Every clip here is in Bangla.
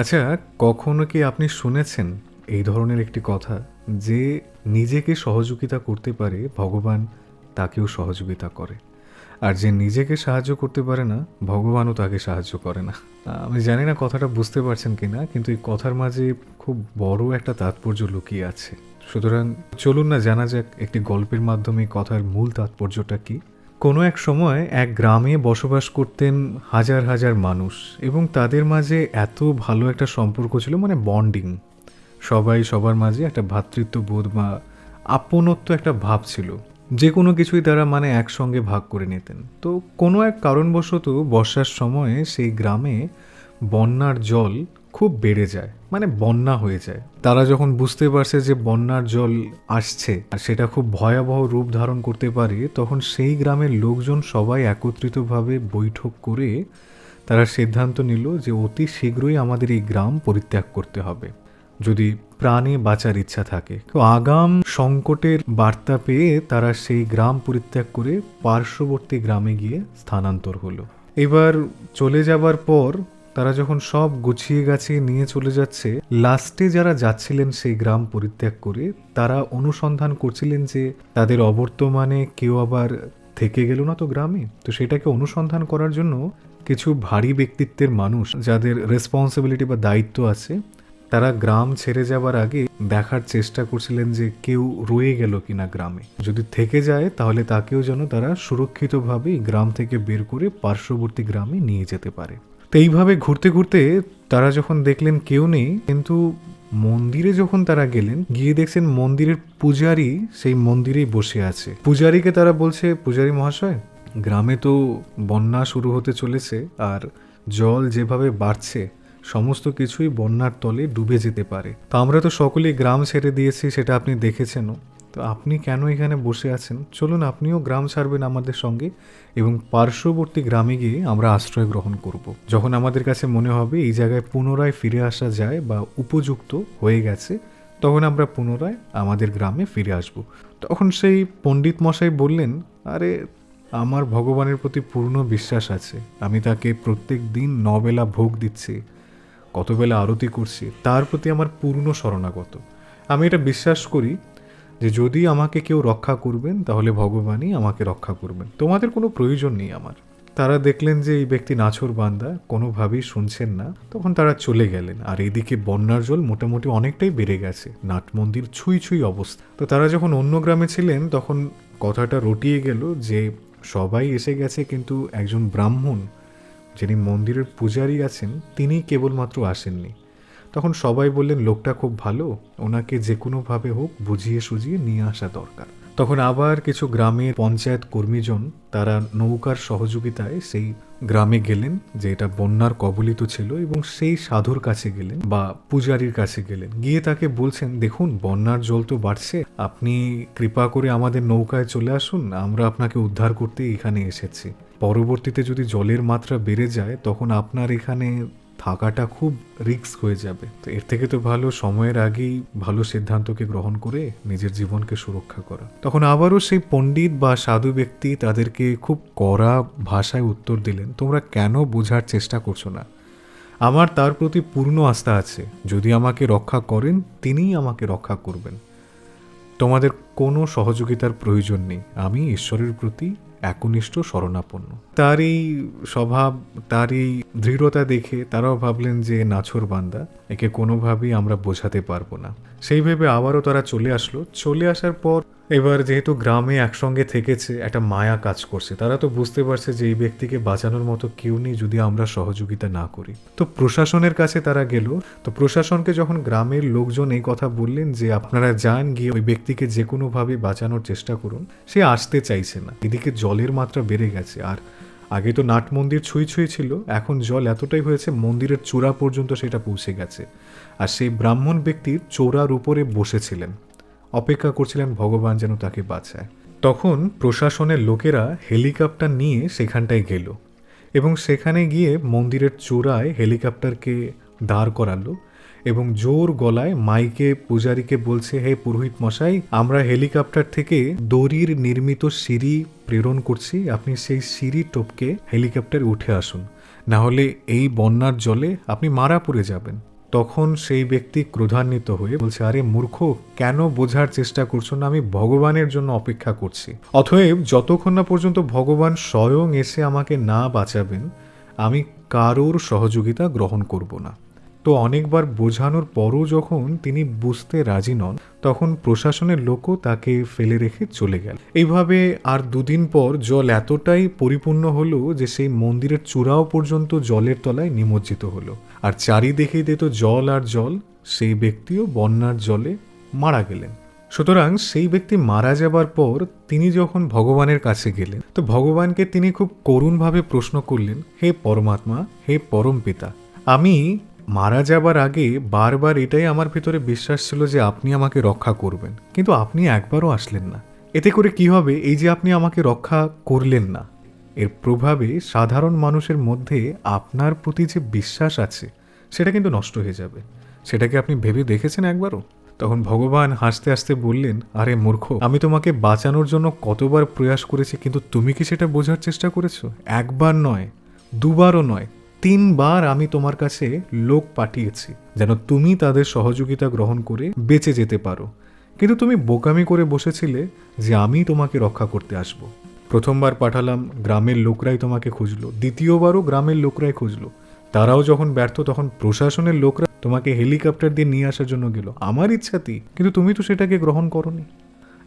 আচ্ছা কখনো কি আপনি শুনেছেন এই ধরনের একটি কথা যে নিজেকে সহযোগিতা করতে পারে, ভগবান তাকেও সহযোগিতা করে? আর যে নিজেকে সাহায্য করতে পারে না, ভগবানও তাকে সাহায্য করে না। আমি জানি না কথাটা বুঝতে পারছেন কি না, কিন্তু এই কথার মাঝে খুব বড় একটা তাৎপর্য লুকিয়ে আছে। সুতরাং চলুন না, জানা যাক একটি গল্পের মাধ্যমে কথার মূল তাৎপর্যটা কি। কোনো এক সময় এক গ্রামে বসবাস করতেন হাজার হাজার মানুষ এবং তাদের মাঝে এত ভালো একটা সম্পর্ক ছিল মানে বন্ডিং। সবাই সবার মাঝে একটা ভ্রাতৃত্ববোধ বা আপনত্ব একটা ভাব ছিল। যে কোনো কিছুই তারা মানে একসঙ্গে ভাগ করে নিতেন। তো কোনো এক কারণবশত বর্ষার সময়ে সেই গ্রামে বন্যার জল খুব বেড়ে যায় মানে বন্যা হয়ে যায়। তারা যখন বুঝতে পারছে যে বন্যার জল আসছে আর সেটা খুব ভয়াবহ রূপ ধারণ করতে পারে, তখন সেই গ্রামের লোকজন সবাই একত্রিতভাবে বৈঠক করে তারা সিদ্ধান্ত নিল যে অতি শীঘ্রই আমাদের এই গ্রাম পরিত্যাগ করতে হবে। যদি প্রাণে বাঁচার ইচ্ছা থাকে। তো আগাম সংকটের বার্তা পেয়ে তারা সেই গ্রাম পরিত্যাগ করে পার্শ্ববর্তী গ্রামে গিয়ে স্থানান্তর হলো। এবার চলে যাবার পর তারা যখন সব গুছিয়ে গাছিয়ে নিয়ে চলে যাচ্ছে, লাস্টে যারা যাচ্ছিলেন সেই গ্রাম পরিত্যাগ করে, তারা অনুসন্ধান করছিলেন যে তাদের অবর্তমানে কেউ আবার থেকে গেল না তো গ্রামে। তো সেটাকে অনুসন্ধান করার জন্য কিছু ভারী ব্যক্তিত্বের মানুষ যাদের রেসপন্সিবিলিটি বা দায়িত্ব আছে, তারা গ্রাম ছেড়ে যাবার আগে দেখার চেষ্টা করছিলেন যে কেউ রয়ে গেল কিনা গ্রামে। যদি থেকে যায়, তাহলে তাকেও যেন তারা সুরক্ষিতভাবে গ্রাম থেকে বের করে পার্শ্ববর্তী গ্রামে নিয়ে যেতে পারে। তো এইভাবে ঘুরতে ঘুরতে তারা যখন দেখলেন কেউ নেই, কিন্তু মন্দিরে যখন তারা গেলেন, গিয়ে দেখছেন মন্দিরের পূজারি সেই মন্দিরেই বসে আছে। পূজারীকে তারা বলছে, পূজারি মহাশয়, গ্রামে তো বন্যা শুরু হতে চলেছে আর জল যেভাবে বাড়ছে, সমস্ত কিছুই বন্যার তলে ডুবে যেতে পারে। তা আমরা তো সকলেই গ্রাম ছেড়ে দিয়েছি, সেটা আপনি দেখেছেনও। তো আপনি কেন এখানে বসে আছেন? চলুন আপনিও গ্রাম ছাড়বেন আমাদের সঙ্গে এবং পার্শ্ববর্তী গ্রামে গিয়ে আমরা আশ্রয় গ্রহণ করব। যখন আমাদের কাছে মনে হবে এই জায়গায় পুনরায় ফিরে আসা যায় বা উপযুক্ত হয়ে গেছে, তখন আমরা পুনরায় আমাদের গ্রামে ফিরে আসব। তখন সেই পণ্ডিত মশাই বললেন, আরে, আমার ভগবানের প্রতি পূর্ণ বিশ্বাস আছে। আমি তাকে প্রত্যেক দিন নবেলা ভোগ দিচ্ছি কত বেলা আরতি করছি, তার প্রতি আমার পূর্ণ শরণাগত। আমি এটা বিশ্বাস করি যে যদি আমাকে কেউ রক্ষা করবেন, তাহলে ভগবানই আমাকে রক্ষা করবেন। তোমাদের কোনো প্রয়োজন নেই আমার। তারা দেখলেন যে এই ব্যক্তি নাছর বান্দা, কোনোভাবেই শুনছেন না। তখন তারা চলে গেলেন। আর এদিকে বন্যার জল মোটামুটি অনেকটাই বেড়ে গেছে। নাট মন্দির ছুঁই ছুঁই অবস্থা। তো তারা যখন অন্য গ্রামে ছিলেন, তখন কথাটা রটিয়ে গেল যে সবাই এসে গেছে কিন্তু একজন ব্রাহ্মণ, যিনি মন্দিরের পূজারী আছেন তিনি কেবলমাত্র আসেননি। তখন সবাই বললেন, লোকটা খুব ভালো, ওনাকে যে কোনোভাবে হোক বুঝিয়ে সুঝিয়ে নিয়ে আসা দরকার। তখন আবার কিছু গ্রামের পঞ্চায়েত কর্মীজন, তারা নৌকার সহযোগিতায় সেই গ্রামে গেলেন, যে এটা বন্যার কবলিত ছিল এবং সেই সাধুর কাছে গেলেন বা পূজারীর কাছে গেলেন। গিয়ে তাকে বলছেন, দেখুন, বন্যার জল তো বাড়ছে, আপনি কৃপা করে আমাদের নৌকায় চলে আসুন, আমরা আপনাকে উদ্ধার করতে এখানে এসেছি। পরবর্তীতে যদি জলের মাত্রা বেড়ে যায়, তখন আপনার এখানে থাকাটা খুব রিস্ক হয়ে যাবে। তো এর থেকে তো ভালো সময়ের আগেই ভালো সিদ্ধান্তকে গ্রহণ করে নিজের জীবনকে সুরক্ষা করা। তখন আবারও সেই পণ্ডিত বা সাধু ব্যক্তি তাদেরকে খুব কড়া ভাষায় উত্তর দিলেন, তোমরা কেন বোঝার চেষ্টা করছ না? আমার তার প্রতি পূর্ণ আস্থা আছে। যদি আমাকে রক্ষা করেন, তিনিই আমাকে রক্ষা করবেন। তোমাদের কোনো সহযোগিতার প্রয়োজন নেই। আমি ঈশ্বরের প্রতি একনিষ্ঠ শরণাপন্ন। তার এই স্বভাব তার এই দৃঢ়তা দেখে তারাও ভাবলেন যে নাছর বান্দা, একে কোনোভাবেই আমরা বোঝাতে পারব না। সেই ভেবে আবারও তারা চলে আসলো। চলে আসার পর এবার যেহেতু গ্রামে একসঙ্গে থেকেছে, একটা মায়া কাজ করছে, তারা তো বুঝতে পারছে যে এই ব্যক্তিকে বাঁচানোর মতো কেউ নেই যদি আমরা সহযোগিতা না করি। তো প্রশাসনের কাছে তারা গেল, তো প্রশাসনকে যখন গ্রামের লোকজন এই কথা বললেন যে আপনারা যান গিয়ে ওই ব্যক্তিকে যে কোনোভাবে বাঁচানোর চেষ্টা করুন, সে আসতে চাইছে না। এদিকে জলের মাত্রা বেড়ে গেছে, আর আগে তো নাট মন্দির ছুঁই ছুঁই ছিল, এখন জল এতটাই হয়েছে মন্দিরের চূড়া পর্যন্ত সেটা পৌঁছে গেছে। আর সেই ব্রাহ্মণ ব্যক্তির চোরার উপরে বসেছিলেন। অপেক্ষা করছিলেন ভগবান যেন তাকে বাঁচায়। তখন প্রশাসনের লোকেরা হেলিকপ্টার নিয়ে সেখানটায় গেল এবং সেখানে গিয়ে মন্দিরের চূড়ায় হেলিকপ্টারকে দাঁড় করালো এবং জোর গলায় মাইকে, পূজারীকে বলছে, হে পুরোহিত মশাই, আমরা হেলিকপ্টার থেকে দড়ির নির্মিত সিঁড়ি প্রেরণ করছি। আপনি সেই সিঁড়ি টপকে হেলিকপ্টারে উঠে আসুন। না হলে এই বন্যার জলে আপনি মারা পড়ে যাবেন। তখন সেই ব্যক্তি ক্রোধান্বিত হয়ে বলছে, আরে মূর্খ, কেন বোঝার চেষ্টা করছ না? আমি ভগবানের জন্য অপেক্ষা করছি। অতএব যতক্ষণ না পর্যন্ত ভগবান স্বয়ং এসে আমাকে না বাঁচাবেন, আমি কারোর সহযোগিতা গ্রহণ করব না। তো অনেকবার বোঝানোর পরও যখন তিনি বুঝতে রাজি নন, তখন প্রশাসনের লোকও তাকে ফেলে রেখে চলে গেল। এইভাবে আর দুদিন পর জল এতটাই পরিপূর্ণ হলো যে সেই মন্দিরের চূড়াও পর্যন্ত জলের তলায় নিমজ্জিত হলো। আর চারিদিকেই দিত জল আর জল, সেই ব্যক্তিও বন্যার জলে মারা গেলেন। সুতরাং সেই ব্যক্তি মারা যাবার পর তিনি যখন ভগবানের কাছে গেলেন, তো ভগবানকে তিনি খুব করুণভাবে প্রশ্ন করলেন, হে পরমাত্মা, হে পরম পিতা আমি মারা যাবার আগে বারবার এটাই আমার ভিতরে বিশ্বাস ছিল যে আপনি আমাকে রক্ষা করবেন। কিন্তু আপনি একবারও আসলেন না। এতে করে কি হবে? এই যে আপনি আমাকে রক্ষা করলেন না। এর প্রভাবে সাধারণ মানুষের মধ্যে আপনার প্রতি যে বিশ্বাস আছে, সেটা কিন্তু নষ্ট হয়ে যাবে। সেটাকে আপনি ভেবে দেখেছেন একবারও? তখন ভগবান হাসতে হাসতে বললেন, আরে মূর্খ, আমি তোমাকে বাঁচানোর জন্য কতবার প্রয়াস করেছি, কিন্তু তুমি কি সেটা বোঝার চেষ্টা করেছ? একবার নয়, দুবারও নয় তিনবার আমি তোমার কাছে লোক পাঠিয়েছি, যেন তুমি তাদের সহযোগিতা গ্রহণ করে বেঁচে যেতে পারো। কিন্তু তুমি বোকামি করে বসেছিলে যে আমি তোমাকে রক্ষা করতে আসব। প্রথমবার পাঠালাম, গ্রামের লোকরাই তোমাকে খুঁজলো। দ্বিতীয়বারও গ্রামের লোকরাই খুঁজলো। তারাও যখন ব্যর্থ, তখন প্রশাসনের লোকরা তোমাকে হেলিকপ্টার দিয়ে নিয়ে আসার জন্য গেল। আমার ইচ্ছাতেই কিন্তু তুমি তো সেটাকে গ্রহণ করনি।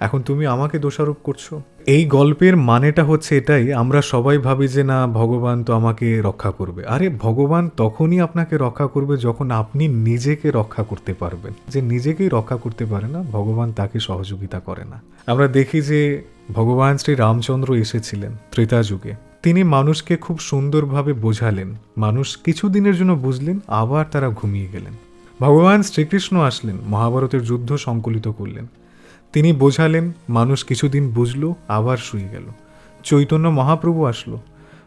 এখন তুমি আমাকে দোষারোপ করছ। এই গল্পের মানেটা হচ্ছে এটাই, আমরা সবাই ভাবি যে না, ভগবান তো আমাকে রক্ষা করবে। আরে, ভগবান তখনই আপনাকে রক্ষা করবে যখন আপনি নিজেকে রক্ষা করতে পারবেন। যে নিজেকেই রক্ষা করতে পারে না, ভগবান তাকে সহযোগিতা করে না। আমরা দেখি যে ভগবান শ্রী রামচন্দ্র এসেছিলেন ত্রেতা যুগে। তিনি মানুষকে খুব সুন্দরভাবে বোঝালেন। মানুষ কিছুদিনের জন্য বুঝলেন, আবার তারা ঘুমিয়ে গেলেন। ভগবান শ্রীকৃষ্ণ আসলেন, মহাভারতের যুদ্ধ সংকলিত করলেন। তিনি বোঝালেন, মানুষ কিছুদিন বুঝলো, আবার শুয়ে গেল। চৈতন্য মহাপ্রভু আসলো।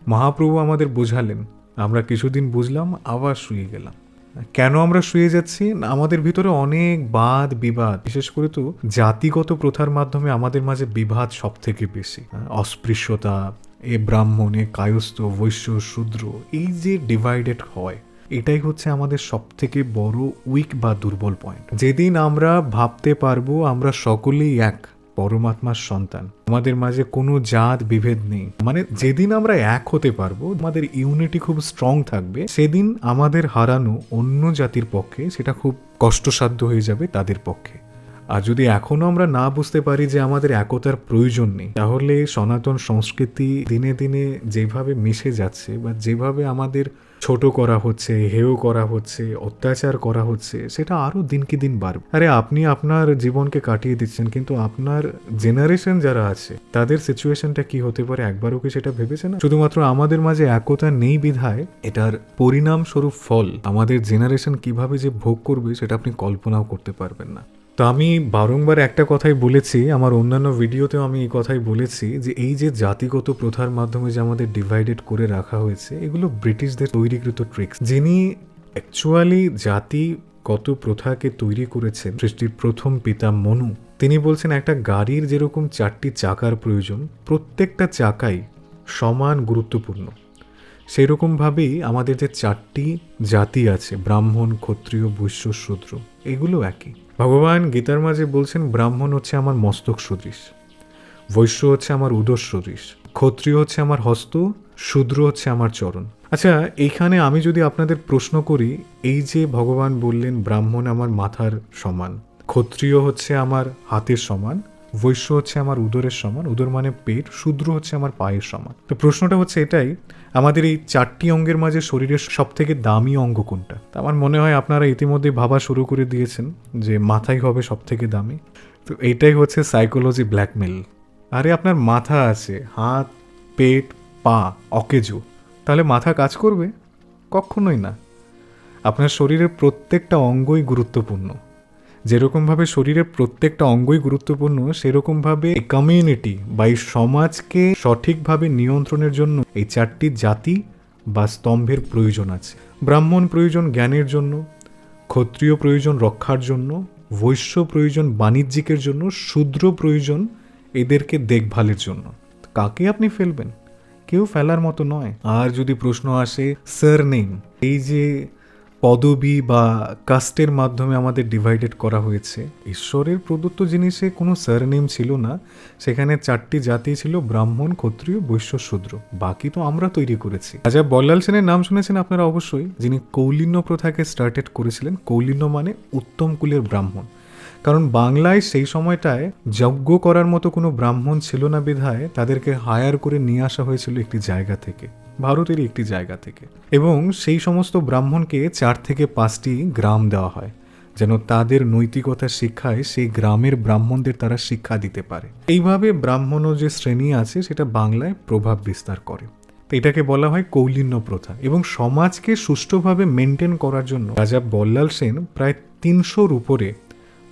মহাপ্রভু আমাদের বোঝালেন, আমরা কিছুদিন বুঝলাম, আবার শুয়ে গেলাম। কেন আমরা শুয়ে যাচ্ছি? আমাদের ভিতরে অনেক বাদ, বিবাদ। বিশেষ করে তো জাতিগত প্রথার মাধ্যমে আমাদের মাঝে বিবাদ সব থেকে বেশি। অস্পৃশ্যতা, এ ব্রাহ্মণ, এ কায়স্থ, বৈশ্য, শূদ্র, এই যে ডিভাইডেড হয় এটাই হচ্ছে আমাদের সব থেকে বড় উইক বা দুর্বল পয়েন্ট যেদিন আমরা ভাবতে পারব আমরা সকলেই এক, পরমাত্মার সন্তান। আমাদের মাঝে কোনো জাত বিভেদ নেই। মানে যেদিন আমরা এক হতে পারব, আমাদের ইউনিটি খুব স্ট্রং থাকবে, সেদিন আমাদের হারানো অন্য জাতির পক্ষে সেটা খুব কষ্টসাধ্য হয়ে যাবে তাদের পক্ষে। আর যদি এখনও আমরা না বুঝতে পারি যে আমাদের একতার প্রয়োজন নেই, তাহলে সনাতন সংস্কৃতি দিনে দিনে যেভাবে মিশে যাচ্ছে বা যেভাবে আমাদের ছোট করা হচ্ছে, হেয় করা হচ্ছে, অত্যাচার করা হচ্ছে, সেটা আরও দিনকে দিন বাড়বে। আরে আপনি আপনার জীবনকে কাটিয়ে দিচ্ছেন, কিন্তু আপনার জেনারেশন যারা আছে, তাদের সিচুয়েশনটা কি হতে পারে? একবারও কি সেটা ভেবেছে না শুধুমাত্র আমাদের মাঝে একতা নেই বিধায় এটার পরিণাম স্বরূপ ফল আমাদের জেনারেশন কীভাবে যে ভোগ করবে, সেটা আপনি কল্পনাও করতে পারবেন না। তো আমি বারংবার একটা কথাই বলেছি, আমার অন্যান্য ভিডিওতেও আমি এই কথাই বলেছি যে এই যে জাতিগত প্রথার মাধ্যমে যে আমাদের ডিভাইডেড করে রাখা হয়েছে, এগুলো ব্রিটিশদের তৈরিকৃত ট্রিক্স যিনি অ্যাকচুয়ালি জাতিগত প্রথাকে তৈরি করেছেন, সৃষ্টির প্রথম পিতা মনু, তিনি বলছেন, একটা গাড়ির যেরকম চারটি চাকার প্রয়োজন, প্রত্যেকটা চাকাই সমান গুরুত্বপূর্ণ। সেই রকমভাবেই আমাদের যে চারটি জাতি আছে, ব্রাহ্মণ, ক্ষত্রিয়, বৈশ্য, শূদ্র এগুলো একই। ভগবান গীতার মাঝে বলছেন, ব্রাহ্মণ হচ্ছে আমার মস্তক সদৃশ, বৈশ্য হচ্ছে আমার উদর সদৃশ, ক্ষত্রিয় হচ্ছে আমার হস্ত, শূদ্র হচ্ছে আমার চরণ। আচ্ছা এইখানে আমি যদি আপনাদের প্রশ্ন করি, এই যে ভগবান বললেন, ব্রাহ্মণ আমার মাথার সমান, ক্ষত্রিয় হচ্ছে আমার হাতের সমান বৈশ্য হচ্ছে আমার উদরের সমান, উদর মানে পেট, শূদ্র হচ্ছে আমার পায়ের সমান। তো প্রশ্নটা হচ্ছে এটাই, আমাদের এই চারটি অঙ্গের মাঝে শরীরের সব থেকে দামি অঙ্গ কোনটা? তা আমার মনে হয় আপনারা ইতিমধ্যে ভাবা শুরু করে দিয়েছেন যে মাথাই হবে সব থেকে দামি। তো এইটাই হচ্ছে সাইকোলজি ব্ল্যাকমেল আরে আপনার মাথা আছে, হাত, পেট, পা, অকেজো। তাহলে মাথা কাজ করবে? কখনোই না। আপনার শরীরের প্রত্যেকটা অঙ্গই গুরুত্বপূর্ণ। যেরকমভাবে শরীরের প্রত্যেকটা অঙ্গই গুরুত্বপূর্ণ, সেরকমভাবে কমিউনিটি বা এই সমাজকে সঠিকভাবে নিয়ন্ত্রণের জন্য এই চারটি জাতি বা স্তম্ভের প্রয়োজন আছে। ব্রাহ্মণ প্রয়োজন জ্ঞানের জন্য, ক্ষত্রিয় প্রয়োজন রক্ষার জন্য, বৈশ্য প্রয়োজন বাণিজ্যিকের জন্য, শূদ্র প্রয়োজন এদেরকে দেখভালের জন্য। কাকে আপনি ফেলবেন? কেউ ফেলার মতো নয়। আর যদি প্রশ্ন আসে স্যার নেম এই যে পদবি বা কাস্টের মাধ্যমে আমাদের ডিভাইডেড করা হয়েছে। ঈশ্বরের প্রদত্ত জিনিসে কোনো সারনেম ছিল না। সেখানে চারটি জাতি ছিল, ব্রাহ্মণ, ক্ষত্রিয়, বৈশ্য, শূদ্র। বাকি তো আমরা তৈরি করেছি। রাজা বল্লাল সেনের নাম শুনেছেন আপনারা অবশ্যই, যিনি কৌলিন্য প্রথাকে স্টার্টেড করেছিলেন। কৌলিন্য মানে উত্তম কুলের ব্রাহ্মণ। কারণ বাংলায় সেই সময়টায় যজ্ঞ করার মতো কোনো ব্রাহ্মণ ছিল না বিধায় তাদেরকে হায়ার করে নিয়ে আসা হয়েছিল একটি জায়গা থেকে ভারতেরই একটি জায়গা থেকে। এবং সেই সমস্ত ব্রাহ্মণকে চার থেকে পাঁচটি গ্রাম দেওয়া হয়, যেন তাদের নৈতিকতার শিক্ষায় সেই গ্রামের ব্রাহ্মণদের তারা শিক্ষা দিতে পারে। এইভাবে ব্রাহ্মণ যে শ্রেণি আছে, সেটা বাংলায় প্রভাব বিস্তার করে। এটাকে বলা হয় কৌলিন্য প্রথা এবং সমাজকে সুষ্ঠুভাবে মেনটেন করার জন্য রাজা বল্লাল সেন প্রায় তিনশোর উপরে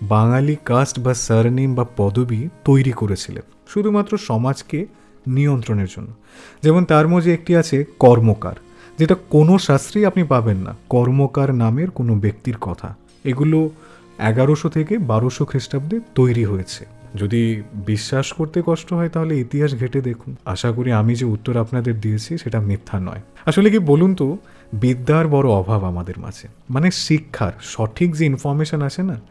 বাঙালি কাস্ট বা সারনেম বা পদবি তৈরি করেছিলেন, শুধুমাত্র সমাজকে নিয়ন্ত্রণের জন্য। যেমন তার মধ্যে একটি আছে কর্মকার, যেটা কোনো শাস্ত্রেই আপনি পাবেন না। কর্মকার নামের কোনো ব্যক্তির কথা। এগুলো এগারোশো থেকে বারোশো খ্রিস্টাব্দে তৈরি হয়েছে। যদি বিশ্বাস করতে কষ্ট হয় তাহলে ইতিহাস ঘেটে দেখুন। আশা করি আমি যে উত্তর আপনাদের দিয়েছি সেটা মিথ্যা নয়। আসলে কি বলুন তো, বিদ্যার বড় অভাব আমাদের মাঝে। মানে শিক্ষার সঠিক যে ইনফরমেশন আছে না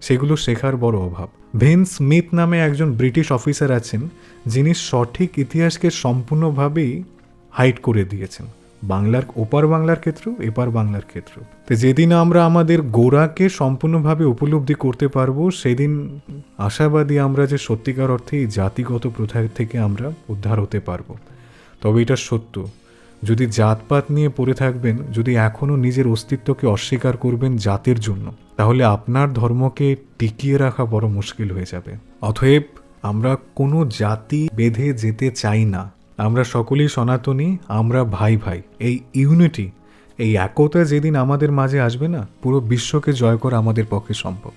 সেগুলো শেখার বড় অভাব। ভেন স্মিথ নামে একজন ব্রিটিশ অফিসার আছেন, যিনি সঠিক ইতিহাসকে সম্পূর্ণভাবেই হাইট করে দিয়েছেন। বাংলার, ওপার বাংলার ক্ষেত্রেও এপার বাংলার ক্ষেত্রেও। তো যেদিন আমরা আমাদের গোড়াকে সম্পূর্ণভাবে উপলব্ধি করতে পারব, সেদিন আশাবাদী আমরা যে সত্যিকার অর্থে জাতিগত প্রথা থেকে আমরা উদ্ধার হতে পারব। তবে এটা সত্য। যদি জাতপাত নিয়ে পড়ে থাকবেন, যদি এখনও নিজের অস্তিত্বকে অস্বীকার করবেন জাতের জন্য, তাহলে আপনার ধর্মকে টিকিয়ে রাখা বড় মুশকিল হয়ে যাবে। অতএব, আমরা কোনো জাতি বেঁধে যেতে চাই না। আমরা সকলেই সনাতনী, আমরা ভাই ভাই। এই ইউনিটি, এই একতা যেদিন আমাদের মাঝে আসবে না, পুরো বিশ্বকে জয় করা আমাদের পক্ষে সম্ভব।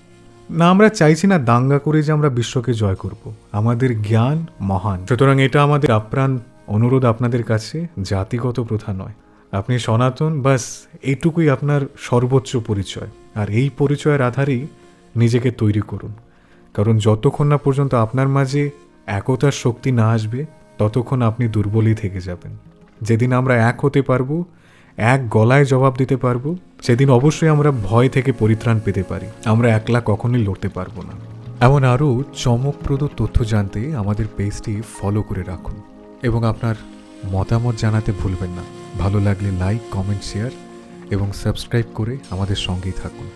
না, আমরা চাইছি না দাঙ্গা করে যে আমরা বিশ্বকে জয় করব। আমাদের জ্ঞান মহান। সুতরাং এটা আমাদের আপ্রাণ অনুরোধ আপনাদের কাছে জাতিগত প্রথা নয়। আপনি সনাতন, বাস এইটুকুই আপনার সর্বোচ্চ পরিচয়। আর এই পরিচয়ের আধারেই নিজেকে তৈরি করুন। কারণ যতক্ষণ না পর্যন্ত আপনার মাঝে একতার শক্তি না আসবে, ততক্ষণ আপনি দুর্বলই থেকে যাবেন। যেদিন আমরা এক হতে পারব, এক গলায় জবাব দিতে পারব, সেদিন অবশ্যই আমরা ভয় থেকে পরিত্রাণ পেতে পারি। আমরা একলা কখনোই লড়তে পারব না। এমন আরও চমকপ্রদ তথ্য জানতে আমাদের পেজটি ফলো করে রাখুন। এবং আপনার মতামত জানাতে ভুলবেন না। ভালো লাগলে লাইক কমেন্ট শেয়ার এবং সাবস্ক্রাইব করে আমাদের সঙ্গেই থাকুন।